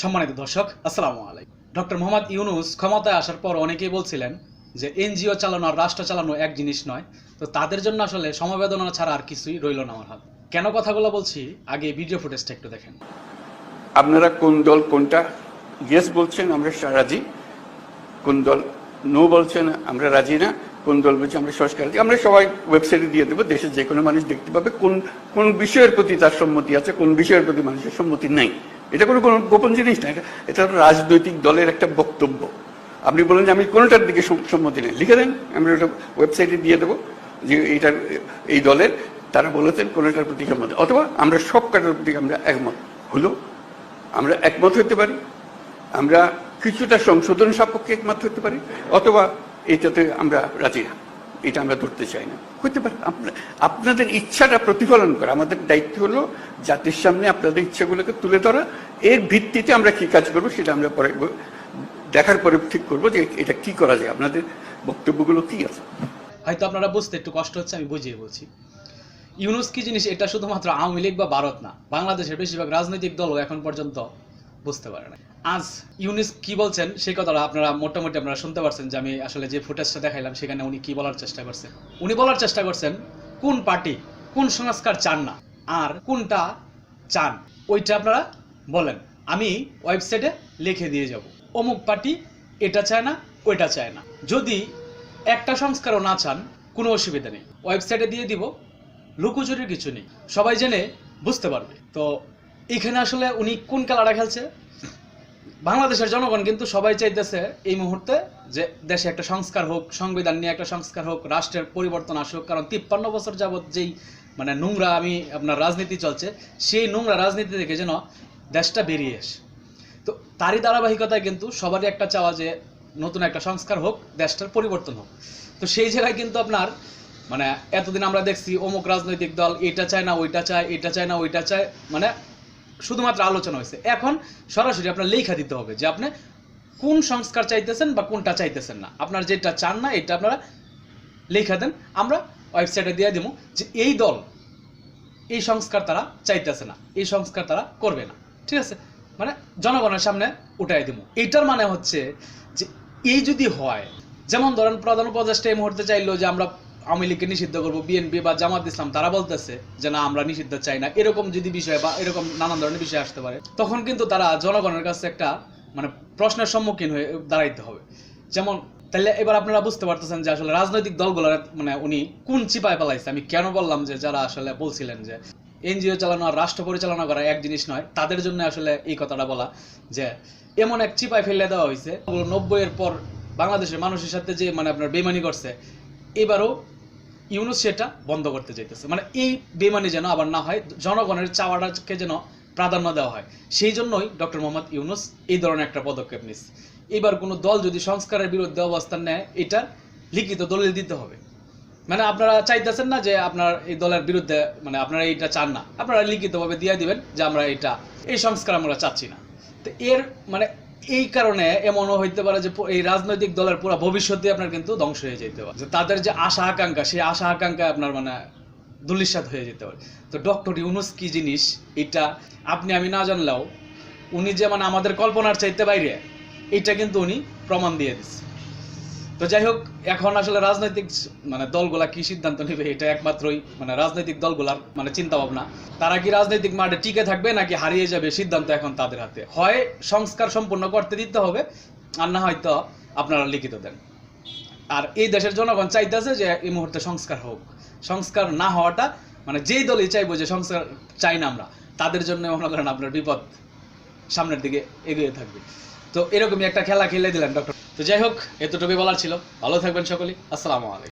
সম্মানিত দর্শক, আসসালামু আলাইকুম। ডক্টর মোহাম্মদ ইউনুস ক্ষমতায় আসার পর অনেকেই বলছিলেন যে এনজিও চালানো আর রাষ্ট্র চালানো এক জিনিস নয়। তো তাদের জন্য আসলে সমবেদনা ছাড়া আর কিছুই রইল না আমার হাত। কেন কথাগুলো বলছি? আগে ভিডিও ফুটেজটা একটু দেখেন। আপনারা কোন দল, কোনটা? ইয়েস বলছেন, আমরা রাজি। কোন দল? নো বলছেন, আমরা রাজি না। কোন দল বলছে, আমরা সংস্কার আমরা সবাই ওয়েবসাইটে দিয়ে দেবো, দেশের যে কোনো মানুষ দেখতে পাবে কোন কোন বিষয়ের প্রতি তার সম্মতি আছে, কোন বিষয়ের প্রতি মানুষের সম্মতি নাই। এটা কোনো কোনো গোপন জিনিস না, এটা এটা রাজনৈতিক দলের একটা বক্তব্য। আপনি বলেন যে আমি কোনোটার দিকে সম্মতি নেই। লিখে দেন, আমি ওটা ওয়েবসাইটে দিয়ে দেবো যে এইটার, এই দলের, তারা বলেছেন কোনোটার প্রতি সম্মতি অথবা আমরা সব কাটার প্রতি আমরা একমত। হলো, আমরা একমত হতে পারি, আমরা কিছুটা সংশোধন সাপেক্ষে একমত হতে পারি, অথবা এটাতে আমরা রাজি না। এটা আমরা ধরতে চাই না। হতে পারে আপনাদের ইচ্ছাটা প্রতিফলন করা। আমাদের দায়িত্ব হলো জাতির সামনে আপনাদের ইচ্ছাগুলোকে তুলে ধরা। এর ভিত্তিতে আমরা কি কাজ করব সেটা আমরা পরে দেখার পরে ঠিক করব যে এটা কি করা যায়। আপনাদের বক্তব্যগুলো কি আছে? হয়তো আপনারা বুঝতে একটু কষ্ট হচ্ছে, আমি বুঝিয়ে বলছি। ইউনুস কি জিনিস? এটা শুধুমাত্র আওয়ামী লীগ বা ভারত না। বাংলাদেশের বেশিরভাগ রাজনৈতিক দলও এখন পর্যন্ত বুঝতে পারে না আজ ইউনিস কি বলছেন, সেই কথাটা আপনারা মোটামুটি আপনারা শুনতে পারছেন যে আমি আসলে যে ফুটেজটা দেখাইলাম, সেখানে উনি কি বলার চেষ্টা করছেন। উনি বলার চেষ্টা করছেন, কোন পার্টি, কোন সংস্কার চান না, আর কোনটা চান, ওইটা আপনারা বলেন। আমি ওয়েবসাইটে লিখে দিয়ে যাব। অমুক পার্টি এটা চায় না, ওইটা চায় না। যদি একটা সংস্কারও না চান, কোনো অসুবিধা নেই। ওয়েবসাইটে দিয়ে দিব, লুকোচুরির কিছু নেই। সবাই জেনে বুঝতে পারবে। তো এখানে আসলে উনি কোন খেলাটা খেলছে? বাংলাদেশের জনগণ কিন্তু সবাই চাইতেছে এই মুহূর্তে যে দেশে একটা সংস্কার হোক, সংবিধান নিয়ে একটা সংস্কার হোক, রাষ্ট্রের পরিবর্তন আসুক। কারণ তিপ্পান্ন বছর যাবৎ যেই মানে নোংরা আমি আপনার রাজনীতি চলছে, সেই নোংরা রাজনীতি থেকে যেন দেশটা বেরিয়ে আসে। তো তারই ধারাবাহিকতায় কিন্তু সবারই একটা চাওয়া যে নতুন একটা সংস্কার হোক, দেশটার পরিবর্তন হোক। তো সেই জায়গায় কিন্তু আপনার মানে এতদিন আমরা দেখছি অমুক রাজনৈতিক দল, এটা চায় না, ওইটা চায়, এটা চায় না, ওইটা চায়। মানে শুধুমাত্র আলোচনা হয়েছে। এখন সরাসরি আপনার লেখা দিতে হবে যে আপনি কোন সংস্কার চাইতেছেন বা কোনটা চাইতেছেন না। আপনার যেটা চান না, এটা আপনারা লেখা দেন। আমরা ওয়েবসাইটে দিয়ে দিব যে এই দল, এই সংস্কার তারা চাইতেছে না, এই সংস্কার তারা করবে না। ঠিক আছে? মানে জনগণের সামনে উঠাই দিব। এইটার মানে হচ্ছে যে এই যদি হয়, যেমন ধরেন প্রধান উপদেষ্টা এই মুহূর্তে চাইলো যে আমরা আওয়ামী লীগকে নিষিদ্ধ করব, বিএনপি বা জামাত ইসলাম, তারা বলতেছে যে না, আমরা নিষিদ্ধ চাই না। এরকম যদি বিষয় বা এরকম নানান ধরনের বিষয় আসতে পারে, তখন কিন্তু তারা জনগণের কাছে একটা মানে প্রশ্নের সম্মুখীন হয়ে দাঁড়াইতে হবে। যেমন, তাহলে এবার আপনারা বুঝতে পারতেছেন যে আসলে রাজনৈতিক দলগুলোর মানে উনি কোন চিপায় পালাইছে? আমি কেন বললাম যে যারা আসলে বলছিলেন যে এনজিও চালানো আর রাষ্ট্র পরিচালনা করা এক জিনিস নয়, তাদের জন্য আসলে এই কথাটা বলা যে এমন এক চিপায় ফেলে দেওয়া হয়েছে। নব্বই এর পর বাংলাদেশের মানুষের সাথে যে মানে আপনার বেমানি করছে, এবারও ইউনুস সেটা বন্ধ করতে চাইতেছে। মানে এই বেমানি যেন আবার না হয়, জনগণের চাওয়াটাকে যেন প্রাধান্য দেওয়া হয়। সেই জন্যই ডক্টর মোহাম্মদ ইউনুস এই ধরনের একটা পদক্ষেপ নিচ্ছে এবার কোনো দল যদি সংস্কারের বিরুদ্ধে অবস্থান নেয়, এটা লিখিত দলিল দিতে হবে। মানে আপনারা চাইতেছেন না যে আপনার এই দলের বিরুদ্ধে মানে আপনারা এইটা চান না। আপনারা লিখিতভাবে দিয়ে দিবেন যে আমরা এটা, এই সংস্কার আমরা চাচ্ছি না। তো এর মানে এই কারণে এমনও হইতে পারে যে এই রাজনৈতিক দলের পুরো ভবিষ্যতে আপনার কিন্তু ধ্বংস হয়ে যেতে পারে। যে তাদের যে আশা আকাঙ্ক্ষা, সেই আশা আকাঙ্ক্ষা আপনার মানে দুলিশাত হয়ে যেতে পারে। তো ডক্টর ইউনুস কি জিনিস? এটা আপনি আমি না জানলেও উনি যে মানে আমাদের কল্পনার চাইতে বাইরে, এটা কিন্তু উনি প্রমাণ দিয়ে দিচ্ছে। তো যাই হোক, এখন আসলে রাজনৈতিক মানে দলগুলা কি সিদ্ধান্ত নেবে এটা একমাত্রই মানে রাজনৈতিক দলগুলার মানে চিন্তা ভাবনা তারা কি রাজনৈতিক মাঠে টিকে থাকবে নাকি হারিয়ে যাবে সিদ্ধান্ত এখন তাদের হাতে? হয় সংস্কার সম্পূর্ণ করতে দিতে হবে, আর না হয়তো আপনারা লিখিত দেন। আর এই দেশের জনগণ চাইতেছে যে এই মুহূর্তে সংস্কার হোক। সংস্কার না হওয়াটা মানে যেই দলই চাইব যে সংস্কার চাই না আমরা, তাদের জন্য মনে করেন আপনার বিপদ সামনের দিকে এগিয়ে থাকবে। তো এরকমই একটা খেলা খেলে দিলেন ডক্টর তো যাই হোক এতটুকুই বলার ছিল। ভালো থাকবেন সকলেই। আসসালামু আলাইকুম।